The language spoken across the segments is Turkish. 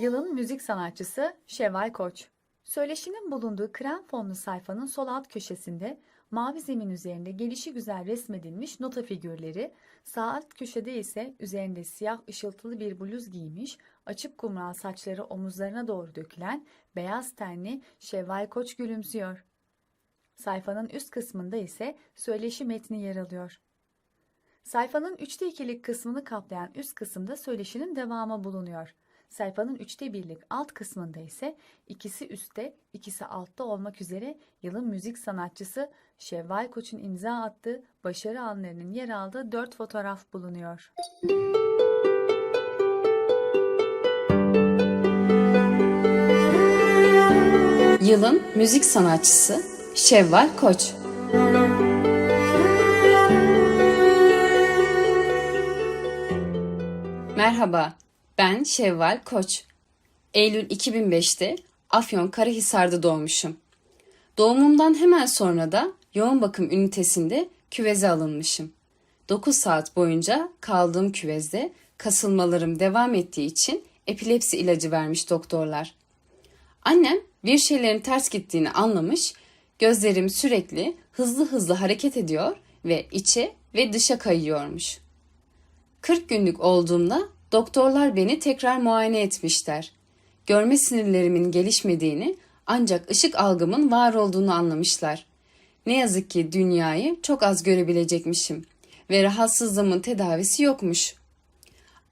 Yılın müzik sanatçısı Şevval Koç. Söyleşinin bulunduğu krem fonlu sayfanın sol alt köşesinde mavi zemin üzerinde gelişi güzel resmedilmiş nota figürleri, sağ alt köşede ise üzerinde siyah ışıltılı bir bluz giymiş, açık kumral saçları omuzlarına doğru dökülen beyaz tenli Şevval Koç gülümsüyor. Sayfanın üst kısmında ise söyleşi metni yer alıyor. Sayfanın üçte ikilik kısmını kaplayan üst kısımda söyleşinin devamı bulunuyor. Sayfanın üçte birlik alt kısmında ise ikisi üstte, ikisi altta olmak üzere yılın müzik sanatçısı Şevval Koç'un imza attığı başarı anlarının yer aldığı dört fotoğraf bulunuyor. Yılın müzik sanatçısı Şevval Koç. Merhaba, ben Şevval Koç. Eylül 2005'te Afyon Karahisar'da doğmuşum. Doğumumdan hemen sonra da yoğun bakım ünitesinde küveze alınmışım. 9 saat boyunca kaldığım küvezde kasılmalarım devam ettiği için epilepsi ilacı vermiş doktorlar. Annem bir şeylerin ters gittiğini anlamış, gözlerim sürekli hızlı hızlı hareket ediyor ve içe ve dışa kayıyormuş. 40 günlük olduğumda doktorlar beni tekrar muayene etmişler. Görme sinirlerimin gelişmediğini ancak ışık algımın var olduğunu anlamışlar. Ne yazık ki dünyayı çok az görebilecekmişim ve rahatsızlığımın tedavisi yokmuş.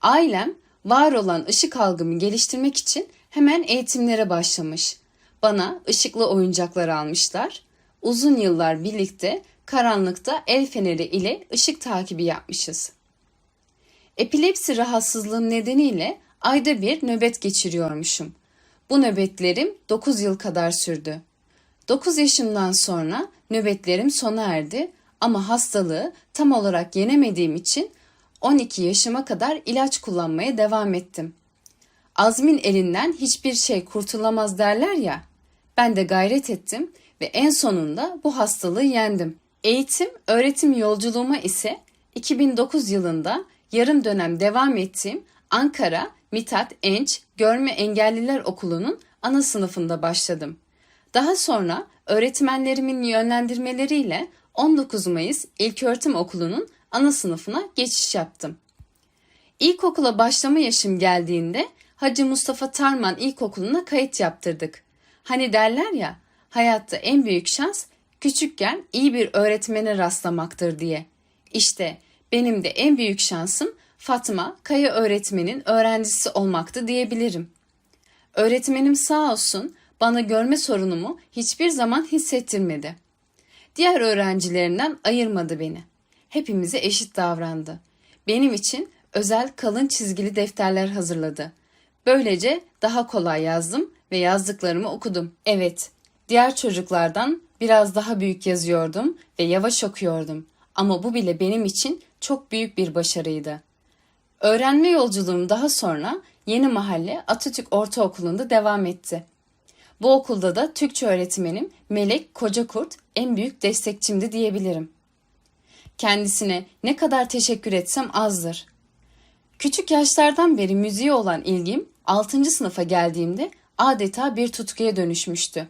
Ailem var olan ışık algımı geliştirmek için hemen eğitimlere başlamış. Bana ışıklı oyuncaklar almışlar. Uzun yıllar birlikte karanlıkta el feneri ile ışık takibi yapmışız. Epilepsi rahatsızlığım nedeniyle ayda bir nöbet geçiriyormuşum. Bu nöbetlerim 9 yıl kadar sürdü. 9 yaşımdan sonra nöbetlerim sona erdi ama hastalığı tam olarak yenemediğim için 12 yaşıma kadar ilaç kullanmaya devam ettim. Azmin elinden hiçbir şey kurtulamaz derler ya. Ben de gayret ettim ve en sonunda bu hastalığı yendim. Eğitim, öğretim yolculuğuma ise 2009 yılında yarım dönem devam ettiğim Ankara Mithat Enç Görme Engelliler Okulu'nun ana sınıfında başladım. Daha sonra öğretmenlerimin yönlendirmeleriyle 19 Mayıs İlköğretim Okulu'nun ana sınıfına geçiş yaptım. İlkokula başlama yaşım geldiğinde Hacı Mustafa Tarman İlkokulu'na kayıt yaptırdık. Hani derler ya, hayatta en büyük şans küçükken iyi bir öğretmene rastlamaktır diye. İşte benim de en büyük şansım Fatma Kaya öğretmenin öğrencisi olmaktı diyebilirim. Öğretmenim sağ olsun bana görme sorunumu hiçbir zaman hissettirmedi. Diğer öğrencilerinden ayırmadı beni. Hepimize eşit davrandı. Benim için özel kalın çizgili defterler hazırladı. Böylece daha kolay yazdım ve yazdıklarımı okudum. Evet, diğer çocuklardan biraz daha büyük yazıyordum ve yavaş okuyordum. Ama bu bile benim için çok büyük bir başarıydı. Öğrenme yolculuğum daha sonra Yeni Mahalle Atatürk Ortaokulu'nda devam etti. Bu okulda da Türkçe öğretmenim Melek Kocakurt en büyük destekçimdi diyebilirim. Kendisine ne kadar teşekkür etsem azdır. Küçük yaşlardan beri müziğe olan ilgim 6. sınıfa geldiğimde adeta bir tutkuya dönüşmüştü.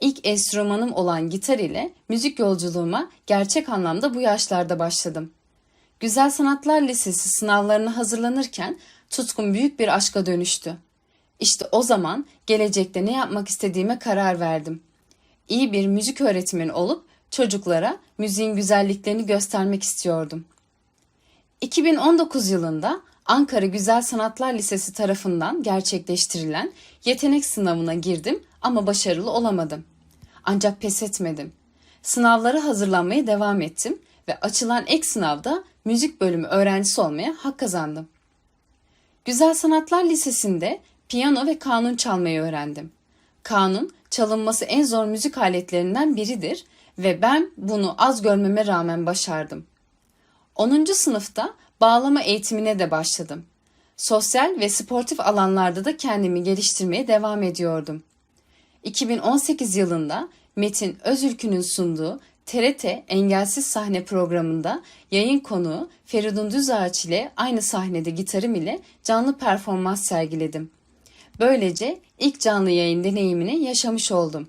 İlk enstrümanım olan gitar ile müzik yolculuğuma gerçek anlamda bu yaşlarda başladım. Güzel Sanatlar Lisesi sınavlarına hazırlanırken tutkum büyük bir aşka dönüştü. İşte o zaman gelecekte ne yapmak istediğime karar verdim. İyi bir müzik öğretmeni olup çocuklara müziğin güzelliklerini göstermek istiyordum. 2019 yılında Ankara Güzel Sanatlar Lisesi tarafından gerçekleştirilen yetenek sınavına girdim ama başarılı olamadım. Ancak pes etmedim. Sınavlara hazırlanmaya devam ettim ve açılan ek sınavda müzik bölümü öğrencisi olmaya hak kazandım. Güzel Sanatlar Lisesi'nde piyano ve kanun çalmayı öğrendim. Kanun çalınması en zor müzik aletlerinden biridir ve ben bunu az görmeme rağmen başardım. 10. sınıfta bağlama eğitimine de başladım. Sosyal ve sportif alanlarda da kendimi geliştirmeye devam ediyordum. 2018 yılında Metin Özülkü'nün sunduğu TRT Engelsiz Sahne programında yayın konuğu Feridun Düzağaç ile aynı sahnede gitarım ile canlı performans sergiledim. Böylece ilk canlı yayın deneyimini yaşamış oldum.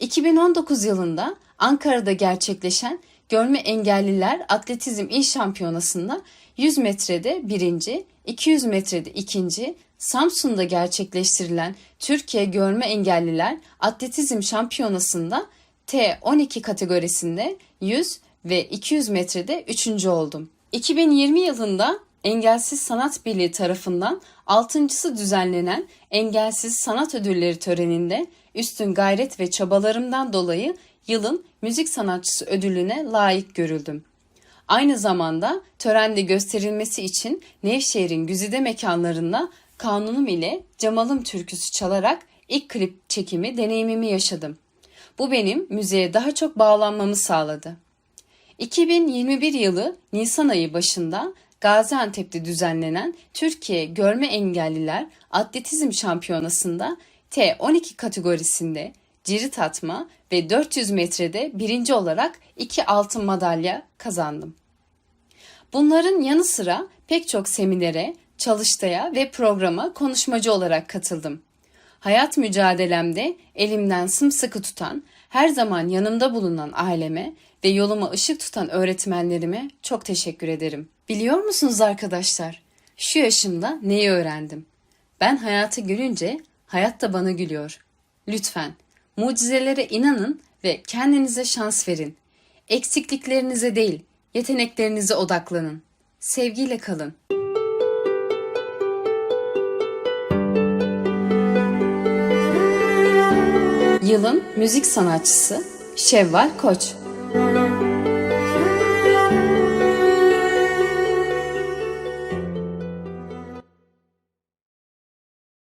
2019 yılında Ankara'da gerçekleşen Görme Engelliler Atletizm İl Şampiyonası'nda 100 metrede birinci, 200 metrede ikinci, Samsun'da gerçekleştirilen Türkiye Görme Engelliler Atletizm Şampiyonası'nda T12 kategorisinde 100 ve 200 metrede üçüncü oldum. 2020 yılında Engelsiz Sanat Birliği tarafından altıncısı düzenlenen Engelsiz Sanat Ödülleri töreninde üstün gayret ve çabalarımdan dolayı yılın müzik sanatçısı ödülüne layık görüldüm. Aynı zamanda törende gösterilmesi için Nevşehir'in güzide mekanlarında kanunum ile Cemal'ım türküsü çalarak ilk klip çekimi deneyimimi yaşadım. Bu benim müziğe daha çok bağlanmamı sağladı. 2021 yılı Nisan ayı başında Gaziantep'te düzenlenen Türkiye Görme Engelliler Atletizm Şampiyonası'nda T12 kategorisinde cirit atma ve 400 metrede birinci olarak iki altın madalya kazandım. Bunların yanı sıra pek çok seminere, çalıştaya ve programa konuşmacı olarak katıldım. Hayat mücadelemde elimden sımsıkı tutan, her zaman yanımda bulunan aileme ve yoluma ışık tutan öğretmenlerime çok teşekkür ederim. Biliyor musunuz arkadaşlar? Şu yaşımda neyi öğrendim? Ben hayatı gülünce hayat da bana gülüyor. Lütfen mucizelere inanın ve kendinize şans verin. Eksikliklerinize değil, yeteneklerinize odaklanın. Sevgiyle kalın. Yılın müzik sanatçısı Şevval Koç